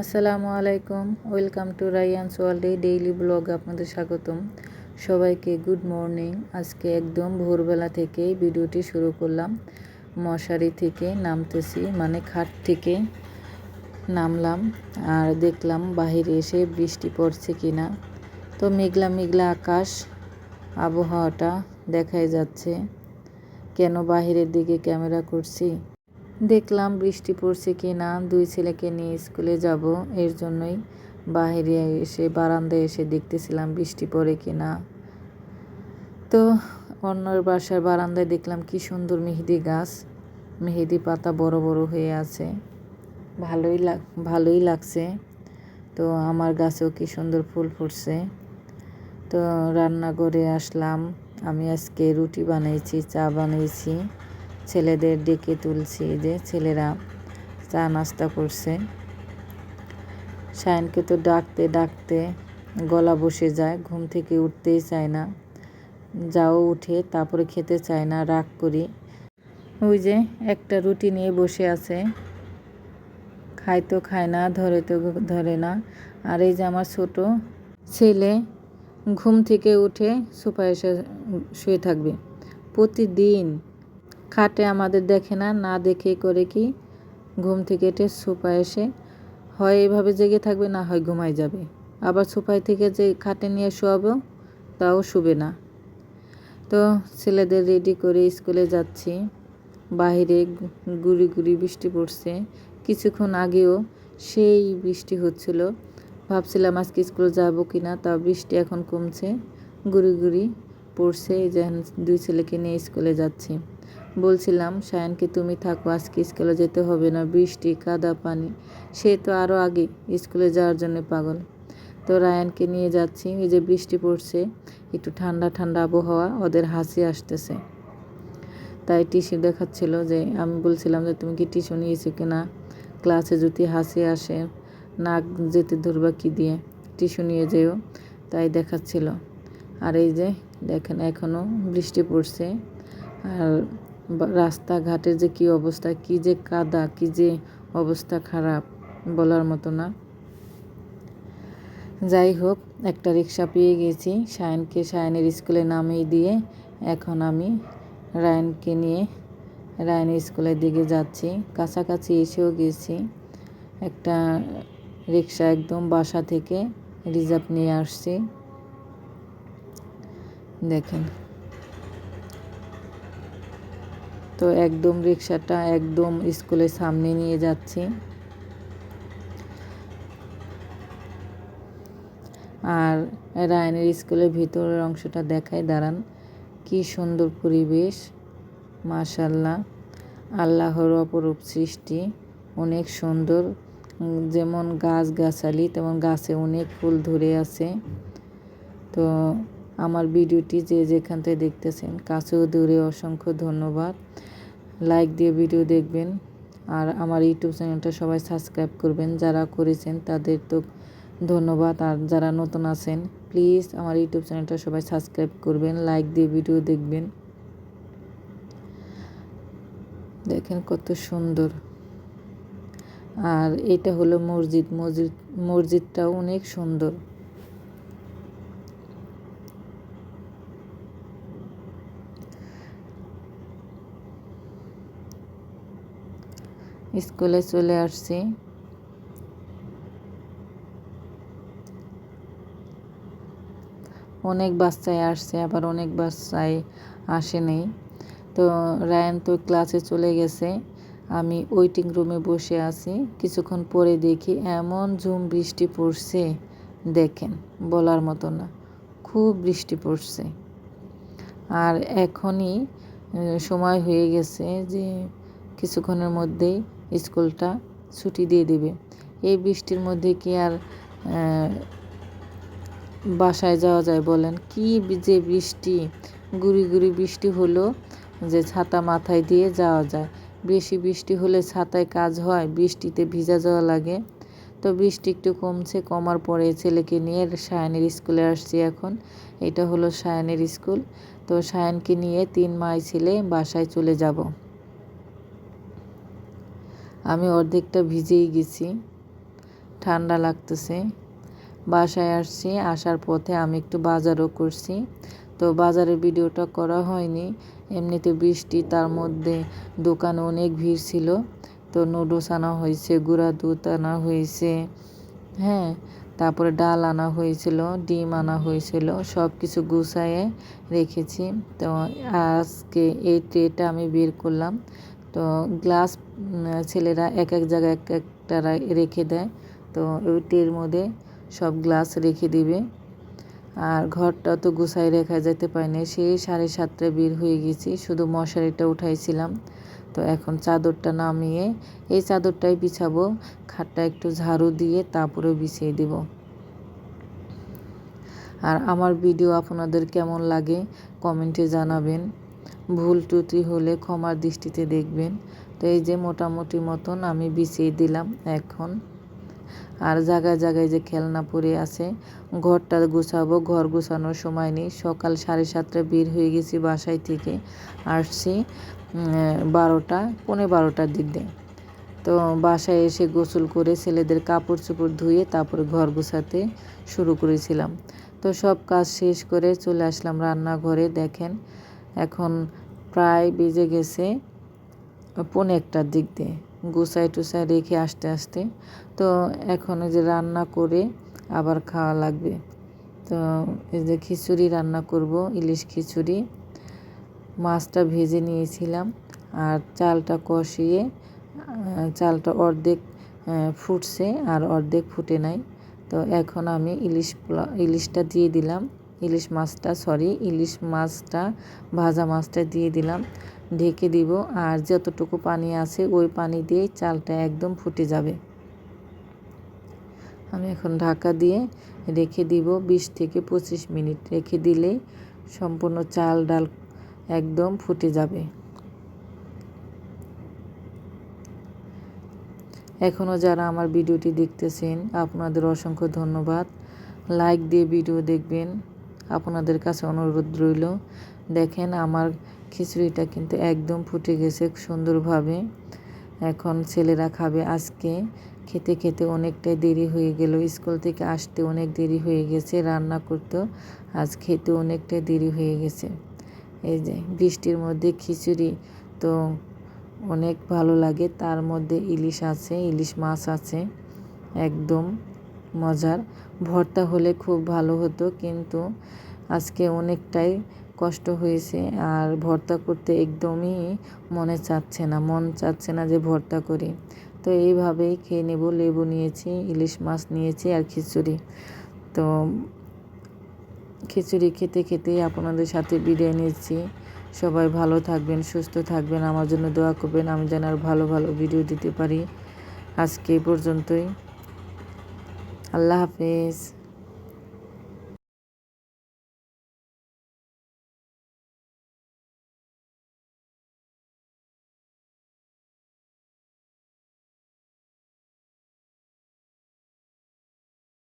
আসসালামু আলাইকুম। Welcome two রাইয়ানস ওয়ার্ল্ডে ডেইলি ব্লগ আপনাদের স্বাগতম। সবাইকে গুড মর্নিং আজকে একদম ভোরবেলা থেকেই ভিডিওটি শুরু করলাম। মশারি থেকে নামতেছি মানে খাট থেকে নামলাম আর দেখলাম বাহিরে এসে বৃষ্টি পড়ছে কি না তো মেঘলা মেঘলা আকাশ, আবহাওয়াটা দেখাই যাচ্ছে। কেন বাহিরের দিকে ক্যামেরা করছি? দেখলাম বৃষ্টি পড়ছে কি না, দুই ছেলেকে নিয়ে স্কুলে যাব, এর জন্যই বাহিরে এসে বারান্দায় এসে দেখতেছিলাম বৃষ্টি পড়ে কি না। তো অন্যর বাসার বারান্দায় দেখলাম কি সুন্দর মেহেদি গাছ, মেহেদি পাতা বড় বড় হয়ে আছে। ভালোই লাগ, ভালোই লাগছে। তো আমার গাছেও কি সুন্দর ফুল ফুটছে। তো রান্নাঘরে আসলাম, আমি আজকে রুটি বানিয়েছি চা বানিয়েছি ছেলেদের ডেকে তুলছি যে ছেলেরা চা নাস্তা করছে। সায়নকে তো ডাকতে ডাকতে গলা বসে যায়, ঘুম থেকে উঠতেই চায় না। যাও উঠে তারপরে খেতে চায় না, রাগ করি। ওই যে একটা রুটি নিয়ে বসে আছে। খায় তো খায় না, ধরে তো ধরে না। আর এই যে আমার ছোট ছেলে ঘুম থেকে উঠে সোফা এসে শুয়ে থাকবে। প্রতিদিন খাটে আমাদের দেখে না না দেখে করে কি ঘুম থেকে উঠে সোফা এসে হয় এভাবে জেগে থাকবে, না হয় ঘুমাই যাবে। আবার সোফায় থেকে যে খাটে নিয়ে শোয়াবো, তাও শুবে না। তো ছেলেদের রেডি করে স্কুলে যাচ্ছি। বাহিরে গুড়ি গুড়ি বৃষ্টি পড়ছে। কিছুক্ষণ আগেও সেই বৃষ্টি হচ্ছিল। ভাবছিলাম আজকে স্কুলে যাব কি না তা বৃষ্টি এখন কমছে। গুড়ি গুড়ি পড়ছে, এই যে দুই ছেলেকে নিয়ে স্কুলে যাচ্ছি। বলছিলাম সায়নকে তুমি থাকো, আজকে স্কুলে যেতে হবে না, বৃষ্টি, কাদা, পানি। সে তো আরও আগে স্কুলে যাওয়ার জন্য পাগল। তো রায়ানকে নিয়ে যাচ্ছি ওই যে বৃষ্টি পড়ছে, একটু ঠান্ডা ঠান্ডা আবহাওয়া, ওদের হাসি আসতেছে। তাই টিস্যু দেখাচ্ছিল যে, আমি বলছিলাম যে, তুমি কি টিস্যু নিয়েছো কিনা ক্লাসে যদি হাসি আসে, নাক যেতে ধরবা কি দিয়ে? টিস্যু নিয়ে যেও। তাই দেখাচ্ছিল। আর এই যে, দেখেন এখনও বৃষ্টি পড়ছে। আর রাস্তাঘাটের যে কি অবস্থা, কি যে কাদা, কি যে অবস্থা খারাপ বলার মতো না। যাই হোক, একটা রিক্সা পেয়ে গেছি সায়নকে। সায়নের স্কুলে নামিয়ে দিয়ে এখন আমি রায়নকে নিয়ে রায়নের স্কুলের দিকে যাচ্ছি। কাছাকাছি এসেও গেছি। একটা রিক্সা একদম বাসা থেকে রিজার্ভ নিয়ে আসছি। দেখেন। তো একদম রিক্সাটা একদম স্কুলের সামনে নিয়ে যাচ্ছি। আর রায়নের স্কুলের ভিতরের অংশটা দেখায়, দাঁড়ান। কি সুন্দর পরিবেশ, মাশাল্লাহ। আল্লাহর অপরূপ সৃষ্টি, অনেক সুন্দর। যেমন গাছ গাছালি, তেমন গাছে অনেক ফুল ধরে আছে। তো আমার ভিডিওটি যে যেখান থেকে দেখতেছেন, কাছেও দূরে অসংখ্য ধন্যবাদ। লাইক দিয়ে ভিডিও দেখবেন আর আমার ইউটিউব চ্যানেলটা সবাই সাবস্ক্রাইব করবেন। যারা করেছেন তাদের তো ধন্যবাদ। আর যারা নতুন আছেন প্লিজ আমার ইউটিউব চ্যানেলটা সবাই সাবস্ক্রাইব করবেন। লাইক দিয়ে ভিডিও দেখবেন। দেখেন কত সুন্দর। আর এটা হলো মসজিদ। মসজিদ মসজিদটাও অনেক সুন্দর। স্কুলে চলে আসছি। অনেক বাচ্চায় আসছে, আবার অনেক বাচ্চায় আসেনি। তো রায়ান তো ক্লাসে চলে গেছে, আমি ওয়েটিং রুমে বসে আছি। কিছুক্ষণ পরে দেখি এমন ঝুম বৃষ্টি পড়ছে, দেখেন, বলার মতো না, খুব বৃষ্টি পড়ছে। আর এখনই সময় হয়ে গেছে যে কিছুক্ষণের মধ্যেই স্কুলটা ছুটি দিয়ে দেবে। এই বৃষ্টির মধ্যে কি আর বাসায় যাওয়া যায় বলেন? কি যে বৃষ্টি, গুড়ি গুড়ি বৃষ্টি হলো যে ছাতা মাথায় দিয়ে যাওয়া যায়। বেশি বৃষ্টি হলে ছাতায় কাজ হয়, বৃষ্টিতে ভিজা যাওয়া লাগে। তো বৃষ্টি একটু কমছে, কমার পরে ছেলেকে নিয়ে সায়নের স্কুলে আসছি এখন। এটা হলো সায়নের স্কুল। তো সায়নকে নিয়ে তিন মাই ছেলে বাসায় চলে যাব। আমি অর্ধেকটা ভিজেই গেছি। ঠান্ডা লাগতেছে। বাসায় আসছি, আসার পথে আমি একটু বাজারও করছি। তো বাজারের ভিডিওটা করা হয়নি। এমনিতে বৃষ্টি, তার মধ্যে দোকানে অনেক ভিড় ছিল। তো নুডলস আনা হয়েছে, গুঁড়া দুধ আনা হয়েছে হ্যাঁ তারপরে ডাল আনা হয়েছিল, ডিম আনা হয়েছিল সব কিছু গুছায়ে রেখেছি। তো আজকে এই ট্রেটা আমি বের করলাম। তো গ্লাস ছেলেরা এক এক জায়গায় এক একটা রেখে দেয়। তো ওই ট্রের মধ্যে সব গ্লাস রেখে দিবে। আর ঘরটা তো গুছাই রেখা যেতে পারেনি সেই সাড়ে সাতটায় বের হয়ে গেছি। শুধু মশারিটা উঠাইছিলাম। তো এখন চাদরটা নামিয়ে এই চাদরটাই বিছাবো। খাটটা একটু ঝাড়ু দিয়ে তারপরে বিছিয়ে দিব। আর আমার ভিডিও আপনাদের কেমন লাগে কমেন্টে জানাবেন। ভুল ত্রুটি হলে ক্ষমার দৃষ্টিতে দেখবেন। তো এই যে মোটামুটি মতন আমি বিছিয়ে দিলাম এখন। আর জায়গায় জায়গায় যে খেলনা পড়ে আছে, ঘরটা গুছাবো, ঘর গুছানোর সময় নেই। সকাল সাড়ে সাতটা বের হয়ে গেছি বাসায় থেকে। আসছি বারোটা, পৌনে বারোটার দিক। দিয়ে তো বাসায় এসে গোসল করে ছেলেদের কাপড় চোপড় ধুয়ে তারপরে ঘর গুছাতে শুরু করেছিলাম। তো সব কাজ শেষ করে চলে আসলাম রান্নাঘরে, দেখেন। এখন প্রায় বেজে গেছে পনে একটার দিক দিয়ে গুছাই টুসাই রেখে আসতে আসতে। তো এখন যে রান্না করে আবার খাওয়া লাগবে। তো এই যে খিচুড়ি রান্না করব, ইলিশ খিচুড়ি। মাছটা ভেজে নিয়েছিলাম আর চালটা কষিয়ে চালটা অর্ধেক ফুটছে আর অর্ধেক ফুটে নাই। তো এখন আমি ইলিশ ইলিশটা দিয়ে দিলাম। ইলিশ মাছটা সরি ইলিশ মাছটা, ভাজা মাছটা দিয়ে দিলাম। ঢেকে দিব আর যতটুকু পানি আছে ওই পানি দিয়েই চালটা একদম ফুটে যাবে। আমি এখন ঢাকা দিয়ে রেখে দিব বিশ থেকে পঁচিশ মিনিট। রেখে দিলেই সম্পূর্ণ চাল, ডাল একদম ফুটে যাবে। এখনও যারা আমার ভিডিওটি দেখতেছেন, আপনাদের অসংখ্য ধন্যবাদ। লাইক দিয়ে ভিডিও দেখবেন। আপনাদের কাছে অনুরোধ রইল। দেখেন, আমার খিচুড়িটা কিন্তু একদম ফুটে গেছে সুন্দরভাবে। এখন ছেলেরা খাবে আজকে। খেতে খেতে অনেকটাই দেরি হয়ে গেল। স্কুল থেকে আসতে অনেক দেরি হয়ে গেছে, রান্না করতেও আজ খেতে অনেকটাই দেরি হয়ে গেছে। এই যে, বৃষ্টির মধ্যে খিচুড়ি তো অনেক ভালো লাগে। তার মধ্যে ইলিশ আছে, ইলিশ মাছ আছে, একদম। মজার। ভর্তা হলে খুব ভালো হতো, কিন্তু আজকে অনেকটাই কষ্ট হয়েছে। আর ভর্তা করতে একদমই মনে চাচ্ছে না, মন চাচ্ছে না যে ভর্তা করি। তো এইভাবেই খেয়ে নেব। লেবু নিয়েছি, ইলিশ মাছ নিয়েছি আর খিচুড়ি। তো খিচুড়ি খেতে খেতেই আপনাদের সাথে বিদায় নিচ্ছি। সবাই ভালো থাকবেন, সুস্থ থাকবেন। আমার জন্য দোয়া করবেন। আমি যেন আর ভালো ভালো ভিডিও দিতে পারি। আজকে এই পর্যন্তই। আল্লাহ হাফেজ